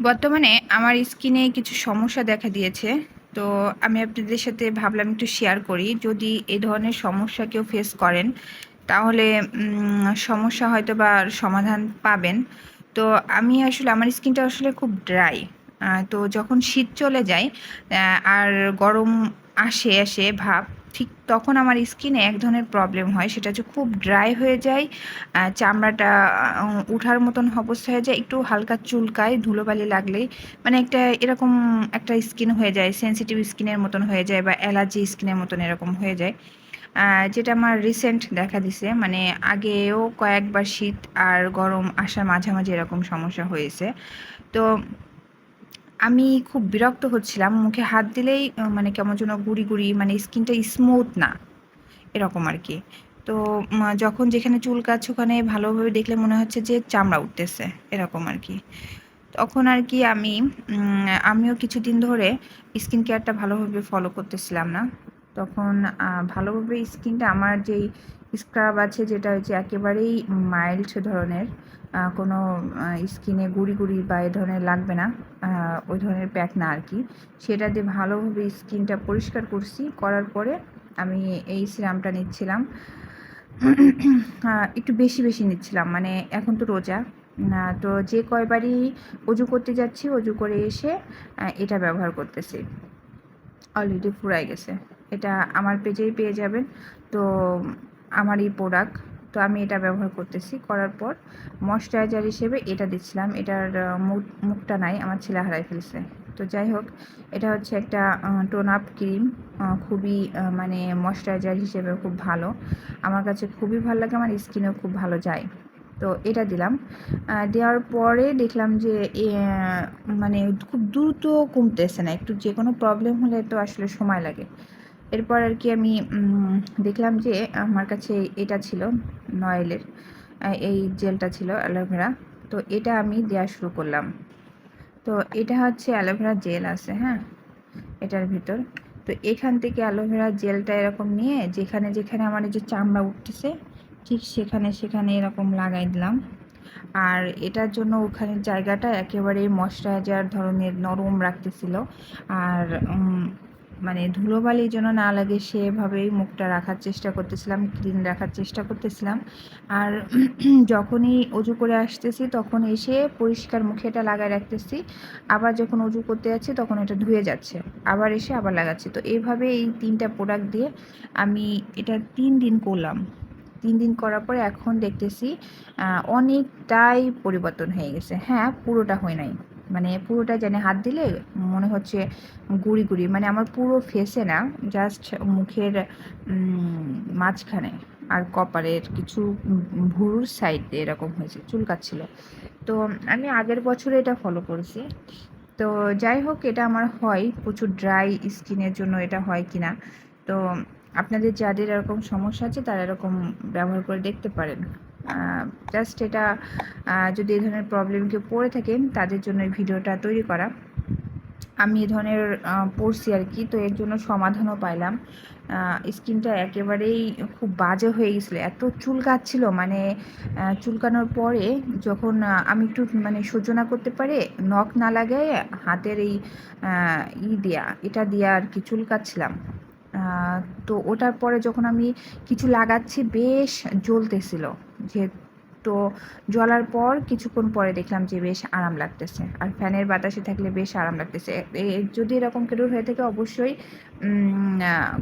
বর্তমানে আমার স্কিনে কিছু সমস্যা দেখা দিয়েছে। তো আমি আপনাদের সাথে ভাবলাম একটু শেয়ার করি। যদি এই ধরনের সমস্যা কেউ ফেস করেন, তাহলে সমস্যা হয়তো বা সমাধান পাবেন। তো আমি আসলে, আমার স্কিনটা আসলে খুব ড্রাই তো যখন শীত চলে যায় আর গরম আসে আসে ভাব ঠিক তখন আমার স্কিনে এক ধরনের প্রবলেম হয়, সেটা হচ্ছে খুব ড্রাই হয়ে যায় চামড়াটা উঠার মতন অবস্থা হয়ে যায়, একটু হালকা চুলকায়, ধুলোবালি লাগলেই মানে একটা এরকম একটা স্কিন হয়ে যায় সেনসিটিভ স্কিনের মতন হয়ে যায় বা অ্যালার্জি স্কিনের মতন এরকম হয়ে যায়। যেটা আমার রিসেন্ট দেখা দিছে মানে আগেও কয়েকবার শীত আর গরম আসার মাঝামাঝি এরকম সমস্যা হয়েছে। তো আমি খুব বিরক্ত হচ্ছিলাম। মুখে হাত দিলেই মানে কেমন যেন গুড়ি গুড়ি মানে স্কিনটা স্মুথ না, এরকম আর কি। তো যখন যেখানে চুল কাছ ওখানে ভালোভাবে দেখলে মনে হচ্ছে যে চামড়া উঠতেছে, এরকম আর কি। তখন আর কি আমি আমিও কিছুদিন ধরে স্কিন কেয়ারটা ভালোভাবে ফলো করতেছিলাম না। তখন ভালোভাবে স্কিনটা আমার যেই স্ক্রাব আছে যেটা হচ্ছে একেবারেই মাইল্ড ধরনের কোনো স্কিনে গুড়ি গুড়ি বা এ ধরনের লাগবে না ওই ধরনের প্যাক না আর কি। সেটা দিয়ে ভালোভাবে স্কিনটা পরিষ্কার করছি, করার পরে আমি এই সিরামটা নিচ্ছিলাম। একটু বেশি বেশি নিচ্ছিলাম মানে এখন তো রোজা তো যে কয়বারই অজু করতে যাচ্ছি, অজু করে এসে এটা ব্যবহার করতেছি। অলরেডি ফুরাই গেছে। এটা আমার পেজেই পেয়ে যাবেন। তো আমার এই প্রোডাক্ট তো আমি এটা ব্যবহার করতেছি। করার পর ময়শ্চারাইজার হিসেবে এটা দিচ্ছিলাম। এটার মুখ- মুখটা নাই, আমার ছেলে হারাই ফেলছে। তো যাই হোক, এটা হচ্ছে একটা টোন আপ ক্রিম খুবই মানে ময়শ্চারাইজার হিসেবে খুব ভালো। আমার কাছে খুবই ভালো লাগে, আমার স্কিনেও খুব ভালো যায়। তো এটা দিলাম। দেওয়ার পরে দেখলাম যে মানে খুব দ্রুত কমতেছে না। একটু যে কোনো প্রবলেম হলে তো আসলে সময় লাগে। এরপর আর কি আমি দেখলাম যে আমার কাছে এটা ছিল, নয়েলের এই জেলটা ছিল অ্যালোভেরা। তো এটা আমি দেওয়া শুরু করলাম। তো এটা হচ্ছে অ্যালোভেরা জেল আছে হ্যাঁ? এটার ভিতর। তো এখান থেকে অ্যালোভেরা জেলটা এরকম নিয়ে যেখানে যেখানে আমার যে চামড়া উঠতেছে, ঠিক সেখানে সেখানে এরকম লাগাই দিলাম। আর এটার জন্য ওখানে জায়গাটা একেবারে ময়শ্চারাইজার ধরনের নরম রাখতেছিল। আর মানে ধুলোবালি যেন না লাগে, সেভাবেই মুখটা রাখার চেষ্টা করতেছিলাম, ক্লিন রাখার চেষ্টা করতেছিলাম। আর যখনই অজু করে আসতেছি, তখন এসে পরিষ্কার মুখে এটা লাগায় রাখতেছি। আবার যখন অজু করতে যাচ্ছি, তখন এটা ধুয়ে যাচ্ছে। আবার এসে আবার লাগাচ্ছি। তো এইভাবে এই তিনটা প্রোডাক্ট দিয়ে আমি এটা তিন দিন করলাম। তিন দিন করার পরে এখন দেখতেছি অনেকটাই পরিবর্তন হয়ে গেছে। হ্যাঁ পুরোটা হয় নাই। মানে পুরোটা জানে হাত দিলে মনে হচ্ছে গুড়ি গুড়ি মানে আমার পুরো ফেসে না জাস্ট মুখের মাঝখানে আর কপালের কিছু ভুরুর সাইড এরকম হয়েছে চুলকাচ্ছিল তো আমি আগের বছরে এটা ফলো করেছি। তো যাই হোক, এটা আমার হয়, প্রচুর ড্রাই স্কিনের জন্য এটা হয় কি না তো আপনাদের যাদের এরকম সমস্যা আছে, তারা এরকম ব্যবহার করে দেখতে পারেন। জাস্ট এটা যদি এই ধরনের প্রবলেম কেউ পড়ে থাকেন তাদের জন্য এই ভিডিওটা তৈরি করা। আমি এ ধরনের পড়ছি আর কি, তো এর জন্য সমাধানও পাইলাম। স্কিনটা একেবারেই খুব বাজে হয়ে গেছিল। এত চুলকাচ্ছিল মানে চুলকানোর পরে যখন আমি একটু মানে সহ্য না করতে পারে নখ না লাগায় হাতের এই ই দেয়া, এটা দিয়া আর কি চুলকাচ্ছিলাম। তো ওটার পরে যখন আমি কিছু লাগাচ্ছি, বেশ জ্বলতেছিল। যে তো জ্বলার পর কিছুক্ষণ পরে দেখলাম যে বেশ আরাম লাগতেছে। আর ফ্যানের বাতাসে থাকলে বেশ আরাম লাগতেছে। যদি এরকম কেউ হয়ে থাকে, অবশ্যই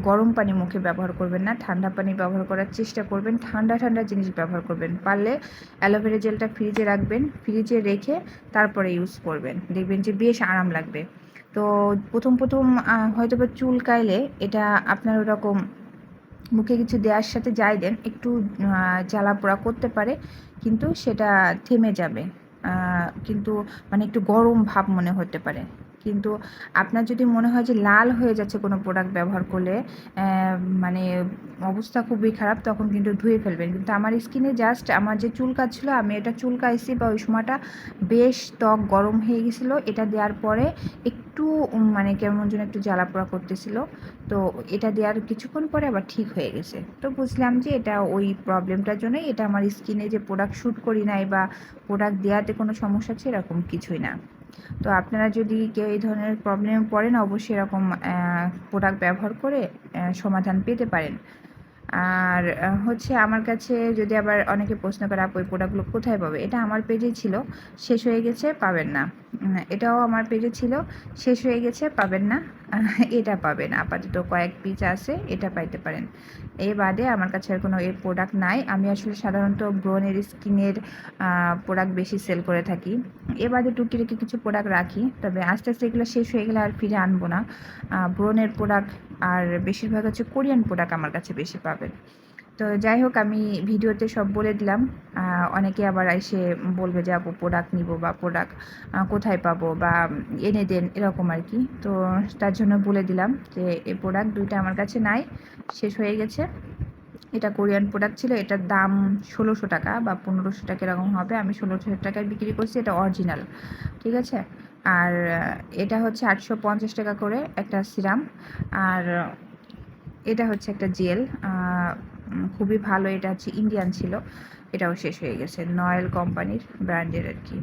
গরম পানি মুখে ব্যবহার করবেন না। ঠান্ডা পানি ব্যবহার করার চেষ্টা করবেন। ঠান্ডা ঠান্ডা জিনিস ব্যবহার করবেন। পারলে অ্যালোভেরা জেলটা ফ্রিজে রাখবেন। ফ্রিজে রেখে তারপরে ইউজ করবেন। দেখবেন যে বেশ আরাম লাগবে। তো প্রথম প্রথম হয়তো বা চুল কাইলে এটা আপনার ওরকম মুখে কিছু দেওয়ার সাথে যাই দেন একটু জ্বালা পোড়া করতে পারে, কিন্তু সেটা থেমে যাবে। কিন্তু মানে একটু গরম ভাব মনে হতে পারে। কিন্তু আপনার যদি মনে হয় যে লাল হয়ে যাচ্ছে কোনো প্রোডাক্ট ব্যবহার করলে মানে অবস্থা খুবই খারাপ, তখন কিন্তু ধুয়ে ফেলবেন। কিন্তু আমার স্কিনে জাস্ট আমার যে চুলকাচ্ছিল আমি এটা চুলকাইছি বা ওই সময়টা বেশ ত্বক গরম হয়ে গেছিল। এটা দেওয়ার পরে একটু মানে কেমন যেন একটু জ্বালা পোড়া করতেছিল। তো এটা দেওয়ার কিছুক্ষণ পরে আবার ঠিক হয়ে গেছে। তো বুঝলাম যে এটা ওই প্রবলেমটার জন্যই এটা আমার স্কিনে যে প্রোডাক্ট শ্যুট করি নাই বা প্রোডাক্ট দেওয়াতে কোনো সমস্যা আছে, এরকম কিছুই না। তো আপনারা যদি কেউ এই ধরনের প্রবলেমে পড়েন, অবশ্যই এরকম প্রোডাক্ট ব্যবহার করে সমাধান পেতে পারেন। আর হচ্ছে আমার কাছে যদি আবার অনেকে প্রশ্ন করে, আপু, এই প্রোডাক্টগুলো কোথায় পাবে? এটা আমার পেজে ছিল, শেষ হয়ে গেছে, পাবেন না। এটাও আমার পেজে ছিল, শেষ হয়ে গেছে, পাবেন না। এটা পাবেন। আপাতত কয়েক পিস আছে, এটা পাইতে পারেন। এ বাদে আমার কাছে আর কোনো এর প্রোডাক্ট নাই। আমি আসলে সাধারণত ব্রনের স্কিনের প্রোডাক্ট বেশি সেল করে থাকি। এ বাদে টুকিটাকি কিছু প্রোডাক্ট রাখি, তবে আস্তে আস্তে এগুলো শেষ হয়ে গেলে আর ফিরে আনব না। ব্রনের প্রোডাক্ট আর বেশিরভাগ হচ্ছে কোরিয়ান প্রোডাক্ট আমার কাছে বেশি পাবেন। তো যাই হোক, আমি ভিডিওতে সব বলে দিলাম। অনেকে আবার এসে বলবে যে, আপু প্রোডাক্ট নিব বা প্রোডাক্ট কোথায় পাবো বা এনে দেন, এরকম আর কি। তো তার জন্য বলে দিলাম যে এই প্রোডাক্ট দুইটা আমার কাছে নাই, শেষ হয়ে গেছে। এটা কোরিয়ান প্রোডাক্ট ছিল, এটার দাম ষোলোশো টাকা বা পনেরোশো টাকা এরকম হবে। আমি ষোলোশো টাকায় বিক্রি করছি, এটা অরিজিনাল ঠিক আছে? আর এটা হচ্ছে আটশো পঞ্চাশ টাকা করে একটা সিরাম আর এটা হচ্ছে একটা জেল খুবই ভালো। এটা হচ্ছে ইন্ডিয়ান ছিল। এটাও শেষ হয়ে গেছে। নয়েল কোম্পানির ব্র্যান্ডের আর কি।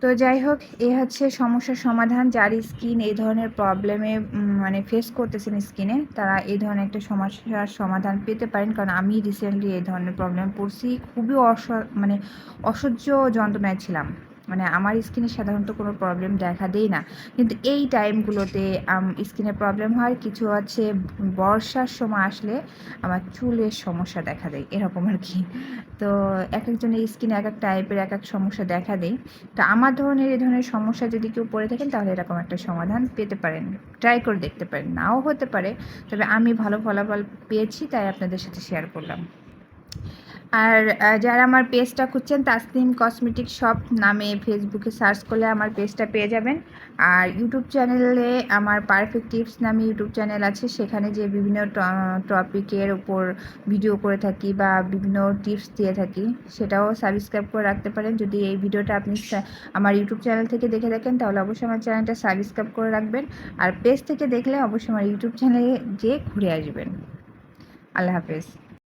তো যাই হোক, এ হচ্ছে সমস্যার সমাধান। যার স্কিন এই ধরনের প্রবলেমে মানে ফেস করতেছেন স্কিনে তারা এই ধরনের একটা সমস্যার সমাধান পেতে পারেন। কারণ আমি রিসেন্টলি এই ধরনের প্রবলেম পড়ছি। খুবই অস মানে অসহ্য যন্ত্রণায় ছিলাম। মানে আমার স্কিনে সাধারণত কোনো প্রবলেম দেখা দেয় না। কিন্তু এই টাইমগুলোতে স্কিনে প্রবলেম হয়, কিছু আছে বর্ষার সময় আসলে আমার চুলের সমস্যা দেখা দেয়, এরকম আর কি। তো এক একজনের স্কিনে এক এক টাইপের এক এক সমস্যা দেখা দেয়। তো আমার ধরনের এই ধরনের সমস্যা যদি কেউ পড়ে থাকেন, তাহলে এরকম একটা সমাধান পেতে পারেন। ট্রাই করে দেখতে পারেন। নাও হতে পারে, তবে আমি ভালো ফলাফল পেয়েছি, তাই আপনাদের সাথে শেয়ার করলাম। আর যারা আমার পেজটা খুঁজছেন, তাসনিম কসমেটিক শপ নামে ফেসবুকে সার্চ করলে আমার পেজটা পেয়ে যাবেন। আর ইউটিউব চ্যানেলে আমার পারফেক্ট টিপস নামে ইউটিউব চ্যানেল আছে। সেখানে যে বিভিন্ন টপিকের উপর ভিডিও করে থাকি বা বিভিন্ন টিপস দিয়ে থাকি, সেটাও সাবস্ক্রাইব করে রাখতে পারেন। যদি এই ভিডিওটা আপনি আমার ইউটিউব চ্যানেল থেকে দেখে থাকেন, তাহলে অবশ্যই আমার চ্যানেলটা সাবস্ক্রাইব করে রাখবেন। আর পেজ থেকে দেখলে অবশ্যই আমার ইউটিউব চ্যানেলে যেয়ে ঘুরে আসবেন। আল্লাহ হাফেজ।